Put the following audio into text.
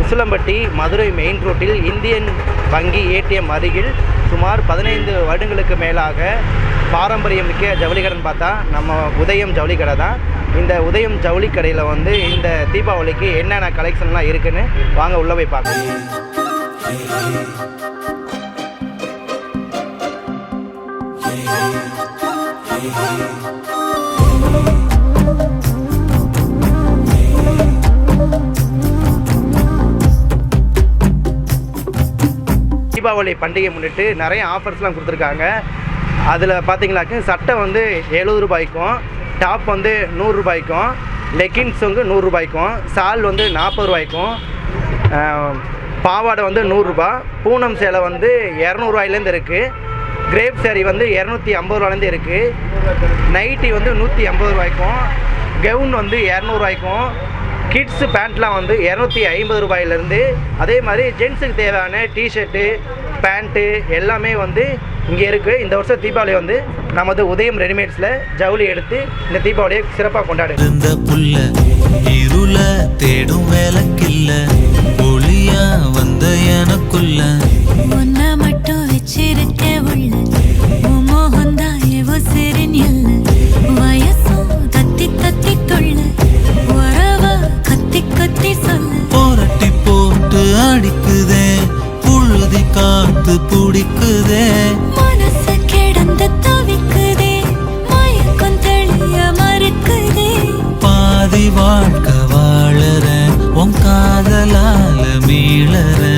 Usilampatti Madurai main ரோட்டில் Indian வங்கி ATM அருகில் சுமார் பதினைந்து வருடங்களுக்கு மேலாக பாரம்பரியம் மிக்க ஜவுளி கடைன்னு பார்த்தா நம்ம உதயம் ஜவுளி கடை தான் இந்த உதயம் ஜவுளி கடையில் வந்து இந்த தீபாவளிக்கு என்னென்ன கலெக்ஷன்லாம் இருக்குன்னு வாங்க உள்ளே போய் பார்க்கலாம் தீபாவளி பண்டிகை முன்னிட்டு நிறைய ஆஃபர்ஸ்லாம் கொடுத்துருக்காங்க. அதில் பார்த்தீங்களாக்க சட்டை வந்து எழுபது ரூபாய்க்கும் டாப் வந்து நூறுரூபாய்க்கும் லெக்கின்ஸ் வந்து நூறுரூபாய்க்கும் சால் வந்து நாற்பது ரூபாய்க்கும் பாவாடை வந்து நூறுரூபா பூனம் சேலை வந்து இரநூறுவாயிலேருந்து இருக்குது கிரேப் சேரீ வந்து இரநூத்தி ஐம்பது ரூபாலேருந்து இருக்குது நைட்டி வந்து நூற்றி ஐம்பது ரூபாய்க்கும் கவுன் வந்து இரநூறுவாய்க்கும் கிட்ஸு பேண்ட்லாம் வந்து இரநூத்தி ஐம்பது ரூபாயிலேருந்து அதே மாதிரி ஜென்ஸுக்கு தேவையான டிஷர்ட்டு பேண்ட்டு எல்லாமே வந்து இங்கே இருக்குது இந்த வருஷம் தீபாவளி வந்து நமது உதயம் ரெடிமேட்ஸில் ஜவுளி எடுத்து இந்த தீபாவளியை சிறப்பாக கொண்டாடு இருந்த புல்ல இருள தேடும் வேலைக்கில்ல காத்து பிடிக்குதே. மனசு கிடந்து தவிக்குதே. மயக்கம் தெளிய மறுக்குதே. பாதி வாழ்க்கை வாழறேன். உன் காதலால மீளறேன்.